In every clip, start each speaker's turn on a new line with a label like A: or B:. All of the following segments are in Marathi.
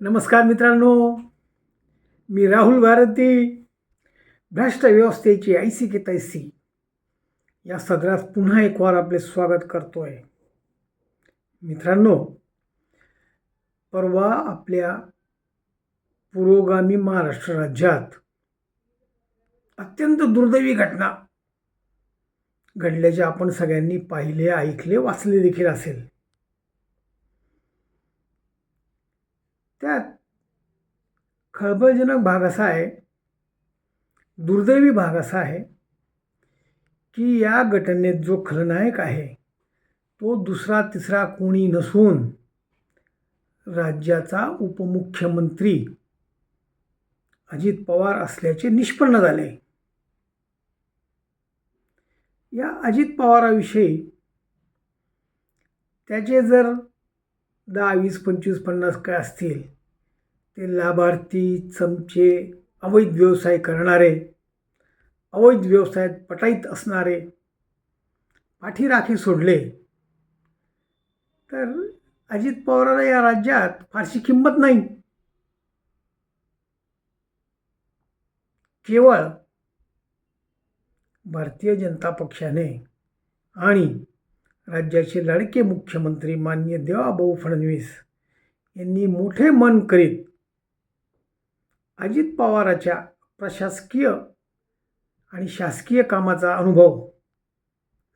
A: नमस्कार मित्रांनो. मी राहुल भारती भ्रष्ट व्यवस्थेची ऐसी की तैसी. या सदरात पुन्हा एक वार आपले स्वागत करतो आहे मित्रांनो परवा आपल्या पुरोगामी महाराष्ट्र राज्यात अत्यंत दुर्दैवी घटना घडल्याचे आपण सगळ्यांनी पाहिले ऐकले वाचले देखील असेल. त्यात खळबळजनक भाग असा आहे दुर्दैवी भाग असा आहे की या घटनेत जो खलनायक आहे तो दुसरा तिसरा कोणी नसून राज्याचा उपमुख्यमंत्री अजित पवार असल्याचे निष्पन्न झाले. या अजित पवाराविषयी त्याचे जर दहा वीस पंचवीस पन्नास काय असतील ते लाभार्थी चमचे अवैध व्यवसाय करणारे अवैध व्यवसायात पटाईत असणारे पाठीराखे सोडले तर अजित पवाराला या राज्यात फारशी किंमत नाही. केवळ भारतीय जनता पक्षाने आणि राज्याचे लाडके मुख्यमंत्री माननीय देवाभाऊ फडणवीस यांनी मोठे मन करीत अजित पवाराच्या प्रशासकीय आणि शासकीय कामाचा अनुभव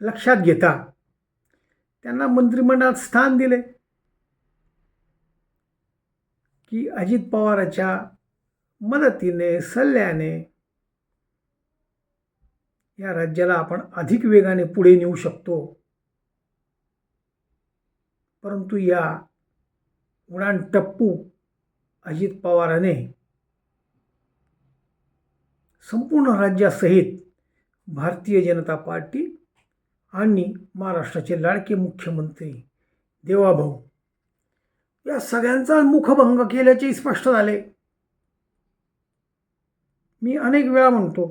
A: लक्षात घेता त्यांना मंत्रिमंडळात स्थान दिले. की अजित पवाराच्या मदतीने सल्ल्याने या राज्याला आपण अधिक वेगाने पुढे नेऊ शकतो. परंतु या उडाण टप्पू अजित पवाराने संपूर्ण राज्यासहित भारतीय जनता पार्टी आणि महाराष्ट्राचे लाडके मुख्यमंत्री देवाभाऊ. या सगळ्यांचा मुखभंग केल्याचे स्पष्ट झाले. मी अनेक वेळा म्हणतो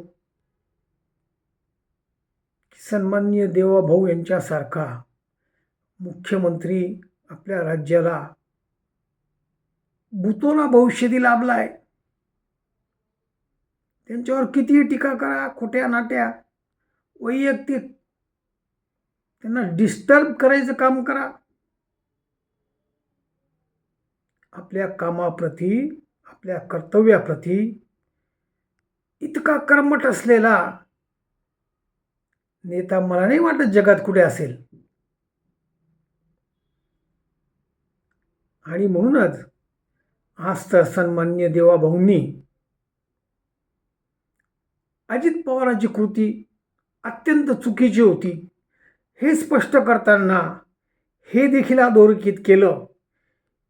A: की सन्माननीय देवाभाऊ यांच्यासारखा मुख्यमंत्री आपल्या राज्याला भूतोना भविष्यती लाभला आहे त्यांच्यावर कितीही टीका करा खोट्या नाट्या वैयक्तिक त्यांना डिस्टर्ब करायचं काम करा. आपल्या कामाप्रती आपल्या कर्तव्याप्रती इतका कर्मट असलेला नेता मला नाही वाटत जगात कुठे असेल. आणि म्हणूनच आज तर सन्मान्य देवाभाऊंनी अजित पवारांची कृती अत्यंत चुकीची होती. हे स्पष्ट करताना हे देखील अधोरेखित केलं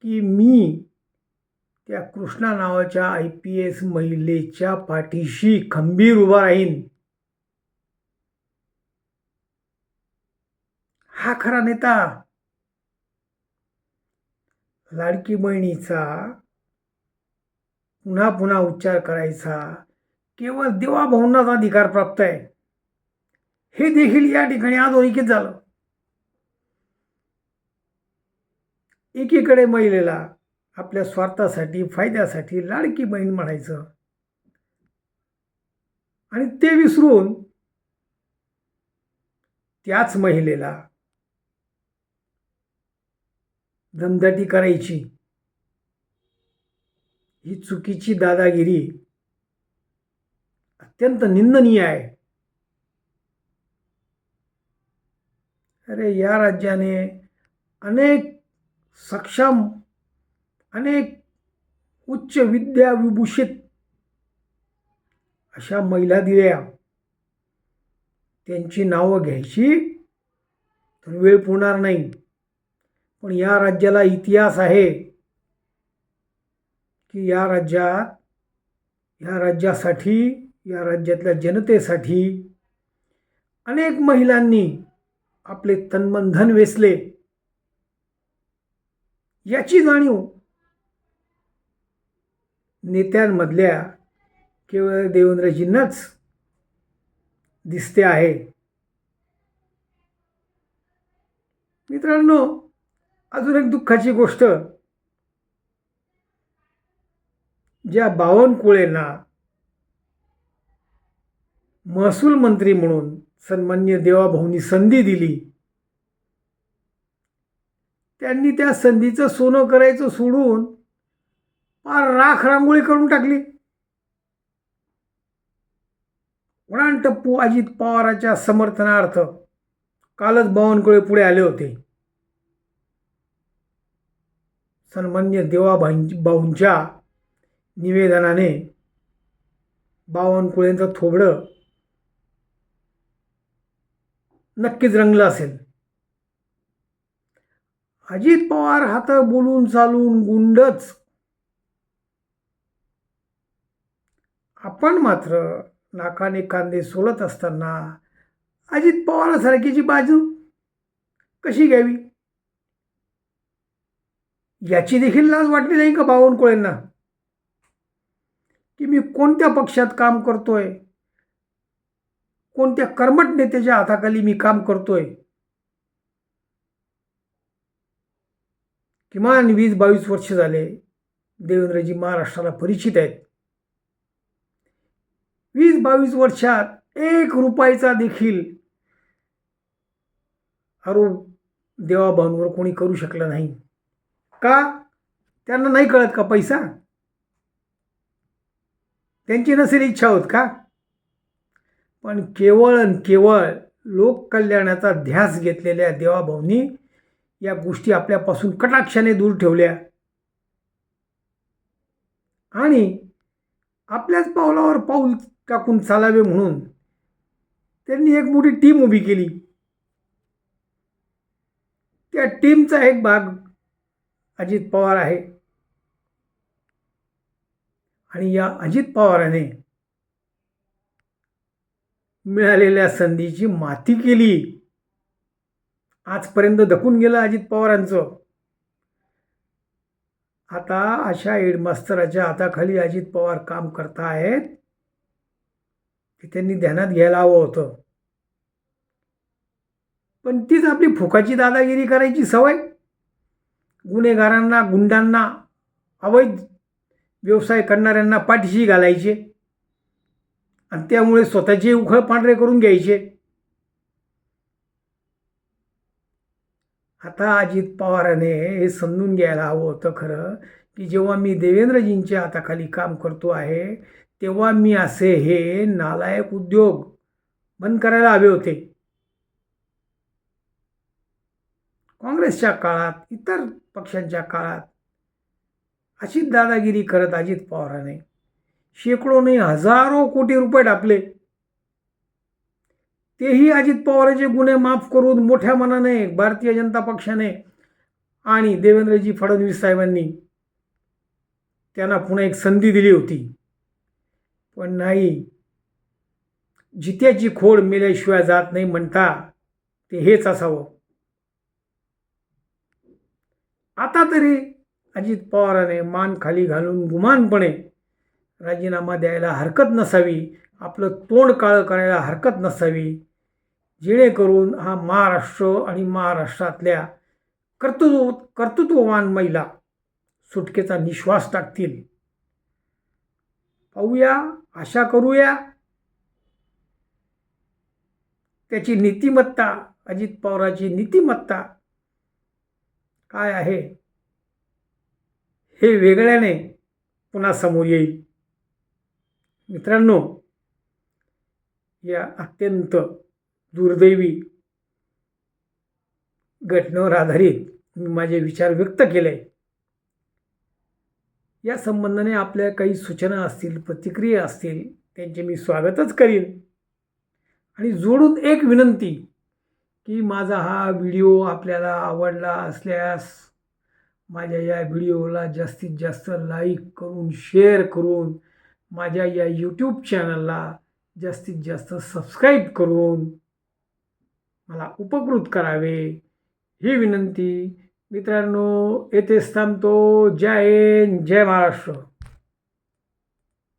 A: की मी त्या कृष्णा नावाच्या आय पी एस महिलेच्या पाठीशी खंबीर उभा राहीन. हा खरा नेता लाडकी बहिणीचा पुन्हा पुन्हा उच्चार करायचा केवळ देवाभाऊंनाच अधिकार प्राप्त आहे. हे देखील या ठिकाणी अधोरेखित झालं. एकीकडे महिलेला आपल्या स्वार्थासाठी फायद्यासाठी लाडकी बहीण म्हणायचं. आणि ते विसरून त्याच महिलेला दमदाटी करायची. ही चुकीची दादागिरी अत्यंत निंदनीय आहे. अरे या राज्याने अनेक सक्षम अनेक उच्च विद्या विभूषित अशा महिला दिल्या. त्यांची नावं घ्यायची तर वेळ पुरणार नाही. पण या राज्याला इतिहास आहे की या राज्यात या राज्यासाठी या राज्यातल्या जनतेसाठी अनेक महिलांनी आपले तन्मनधन वेचले. याची जाणीव नेत्यांमधल्या केवळ देवेंद्रजींनाच दिसते आहे. मित्रांनो अजून एक दुःखाची गोष्ट. ज्या बावनकुळेंना महसूल मंत्री म्हणून सन्मान्य देवाभाऊंनी संधी दिली. त्यांनी त्या संधीचं सोनं करायचं सोडून फार राख रांगोळी करून टाकली. उडाण टप्पू अजित पवाराच्या समर्थनार्थ कालच बावनकुळे पुढे आले होते. सन्मान्य देवाभाई भाऊंच्या निवेदनाने बावनकुळेंचं थोबडं नक्कीच रंगलं असेल. अजित पवार हात बोलून चालून गुंडच. आपण मात्र नाकाने कांदे सोलत असताना अजित पवारासारखीची बाजू कशी घ्यावी? याची देखील लाज वाटली नाही का बावनकुळेंना? की मी कोणत्या पक्षात काम करतोय? कोणत्या कर्मट नेत्याच्या हाताखाली मी काम करतोय? किमान वीस बावीस वर्ष झाले देवेंद्रजी महाराष्ट्राला परिचित आहेत. वीस बावीस वर्षात एक रुपयाचा देखील आरोप देवाभाऊंवर कोणी करू शकलं नाही. का? त्यांना नाही कळत का पैसा? त्यांची नसेल इच्छा होत का? पण केवळ आणि केवळ लोककल्याणाचा ध्यास घेतलेल्या देवाभाऊंनी या गोष्टी आपल्यापासून कटाक्षाने दूर ठेवल्या. आणि आपल्याच पावलावर पाऊल टाकून चालावे म्हणून त्यांनी एक मोठी टीम उभी केली. त्या टीमचा एक भाग अजित पवार आहे. आणि या अजित पवाराने मिळालेल्या संधीची माती केली. आजपर्यंत धकून गेलं अजित पवारांचं. आता अशा हेडमास्तराच्या हाताखाली अजित पवार काम करता आहेत ते त्यांनी ध्यानात घ्यायला हवं होतं. पण तीच आपली फुकाची दादागिरी करायची सवय. गुन्हेगारांना गुंडांना अवैध व्यवसाय करणाऱ्यांना पाठीशी घालायचे. आणि त्यामुळे स्वतःचे उखळ पांढरे करून घ्यायचे. आता अजित पवाराने हे समजून घ्यायला हवं होतं खरं की जेव्हा मी देवेंद्रजींच्या हाताखाली काम करतो आहे तेव्हा मी असे हे नालायक उद्योग बंद करायला हवे होते. काँग्रेसच्या काळात इतर पक्षांच्या काळात अशीच दादागिरी करत अजित पवाराने शेकडो नाही हजारो कोटी रुपये टाकले तेही अजित पवारांचे गुन्हे माफ करून मोठ्या मनाने भारतीय जनता पक्षाने आणि देवेंद्रजी फडणवीस साहेबांनी त्यांना पुन्हा एक संधी दिली होती. पण नाही जित्याची खोड मेल्याशिवाय जात नाही म्हणता ते हेच असावं. आता तरी अजित पवाराने मान खाली घालून गुमानपणे राजीनामा द्यायला हरकत नसावी आपलं तोंड काळं करायला हरकत नसावी जेणेकरून हा महाराष्ट्र आणि महाराष्ट्रातल्या कर्तृत्व कर्तृत्ववान महिला सुटकेचा निश्वास टाकतील. पाहूया आशा करूया. त्याची नीतिमत्ता अजित पवाराची नीतिमत्ता काय आहे? हे वेगळ्याने पुन्हा समोर येईल. मित्रांनो या अत्यंत दुर्दैवी घटनेवर आधारित मी माझे विचार व्यक्त केले. या संबंधाने आपल्या काही सूचना असतील प्रतिक्रिया असतील त्यांचे मी स्वागतच करीन. आणि जोडून एक विनंती की माझा हा व्हिडिओ आपल्याला आवडला असल्यास माझ्या या व्हिडिओला जास्तीत जास्त लाईक करून शेअर करून माझ्या या यूट्यूब चॅनलला जास्तीत जास्त सबस्क्राईब करून मला उपकृत करावे. ही विनंती. मित्रांनो येथेच थांबतो. जय हिंद जय महाराष्ट्र.